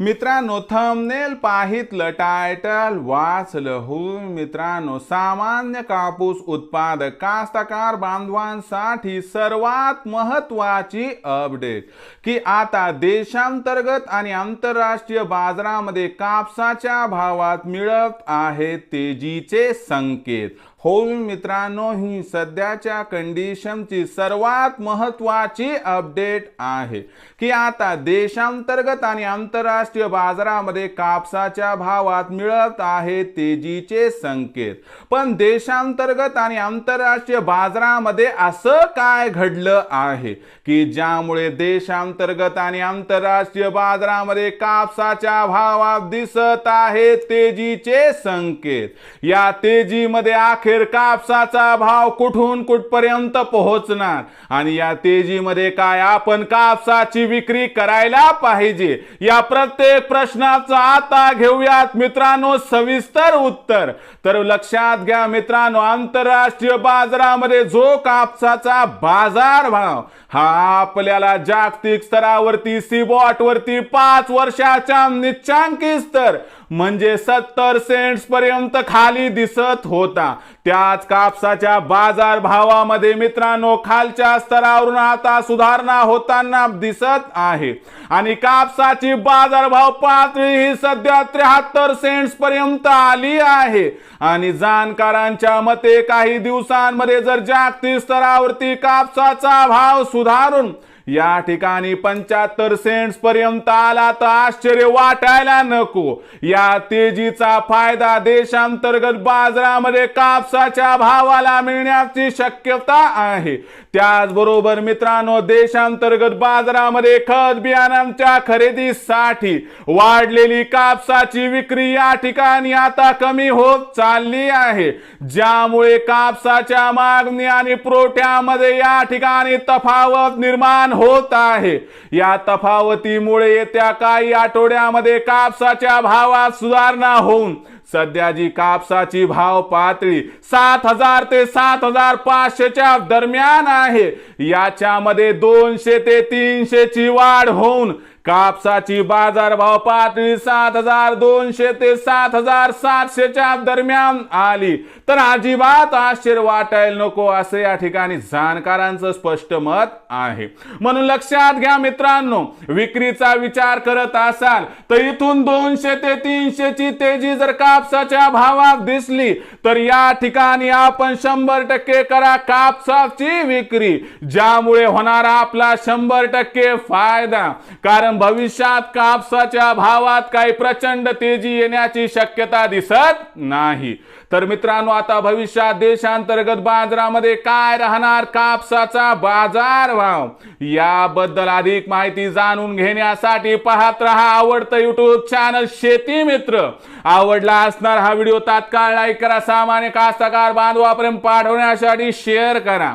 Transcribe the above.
मित्रांनो thumbnail पाहितलं title वाचलं हो मित्रांनो सामान्य कापूस उत्पादक कास्तकार बांधवांसाठी सर्वात महत्वाची अपडेट की आता देशांतर्गत आणि आंतरराष्ट्रीय बाजारामध्ये कापसाच्या भावात मिळत आहे तेजीचे संकेत. हो मित्रांनो ही सध्याच्या कंडिशनची सर्वात महत्वाची अपडेट आहे. की आता देशांतर्गत आणि आंतरराष्ट्रीय बाजारामध्ये कापसाच्या भावात मिळत आहे तेजीचे संकेत. पण देशांतर्गत आणि आंतरराष्ट्रीय बाजारामध्ये असं काय घडलं आहे? की ज्यामुळे देशांतर्गत आणि आंतरराष्ट्रीय बाजारामध्ये कापसाच्या भावात दिसत आहे तेजीचे संकेत? या तेजीमध्ये अखेर कापसाचा भाव कुठून कुठपर्यंत पोहोचणार? आणि या तेजीमध्ये काय आपण कापसाची विक्री करायला पाहिजे? या प्रत्येक प्रश्नाचं आता घेऊयात मित्रांनो सविस्तर उत्तर. तर लक्षात घ्या मित्रांनो आंतरराष्ट्रीय बाजारामध्ये जो कापसाचा बाजार भाव हा आपल्याला जागतिक स्तरावरती सीबॉट वरती पाच वर्षाच्या निच्चांकी स्तर म्हणजे सत्तर सेंट्स पर्यंत खाली दिसत होता. त्याच कापसाच्या बाजार भावामध्ये मित्रांनो खालच्या स्तरावरून आता सुधारणा होताना दिसत आहे. आणि कापसाची बाजारभाव पातळी ही सध्या त्र्याहत्तर सेंट्स पर्यंत आली आहे. आणि जाणकारांच्या मते काही दिवसांमध्ये जर जागतिक स्तरावरती कापसाचा भाव सुधारून या ठिकाणी पंच्याहत्तर सेंट्स पर्यंत आला तर आश्चर्य वाटायला नको. या तेजीचा फायदा देशांतर्गत बाजारामध्ये कापसाच्या भावाला मिळण्याची शक्यता आहे. त्याचबरोबर मित्रांनो देशांतर्गत बाजारामध्ये खत बियाणांच्या खरेदीसाठी वाढलेली कापसाची विक्री या ठिकाणी आता कमी होत चालली आहे. ज्यामुळे कापसाच्या मागणी आणि पुरवठ्यामध्ये या ठिकाणी तफावत निर्माण होत आहे. या तफावतीमुळे येत्या काही आठवड्यामध्ये कापसाच्या भावात सुधारणा होऊन सध्या जी कापसाची भाव पातळी सात हजार ते सात हजार पाचशेच्या दरम्यान आहे याच्यामध्ये दोनशे ते तीनशेची वाढ होऊन कापसाची बाजारभाव पातळी सात हजार दोनशे ते सात हजार सातशेच्या दरम्यान आली. तर अजिबात आश्चर्य वाटायला नको असे या ठिकाणी जाणकारांचं स्पष्ट मत आहे. म्हणून लक्षात घ्या मित्रांनो विक्रीचा विचार करत असाल तर इथून दोनशे ते तीनशेची तेजी जर कापसाच्या भावात दिसली तर या ठिकाणी आपण शंभर टक्के करा कापसाची विक्री ज्यामुळे होणारा आपला शंभर टक्के फायदा. कारण भविष्यात कापसाच्या भावात काही प्रचंड तेजी येण्याची शक्यता दिसत नाही. तर मित्रांनो आता भविष्यात देशांतर्गत बाजारामध्ये काय राहणार कापसाचा बाजार भाव? याबद्दल अधिक माहिती जाणून घेण्यासाठी पाहत रहा आवडतं युट्यूब चॅनल शेती मित्र. आवडला असणार हा व्हिडिओ तात्काळ लाईक करा. सामान्य कास्तकार बांधवापर्यंत पाठवण्यासाठी शेअर करा.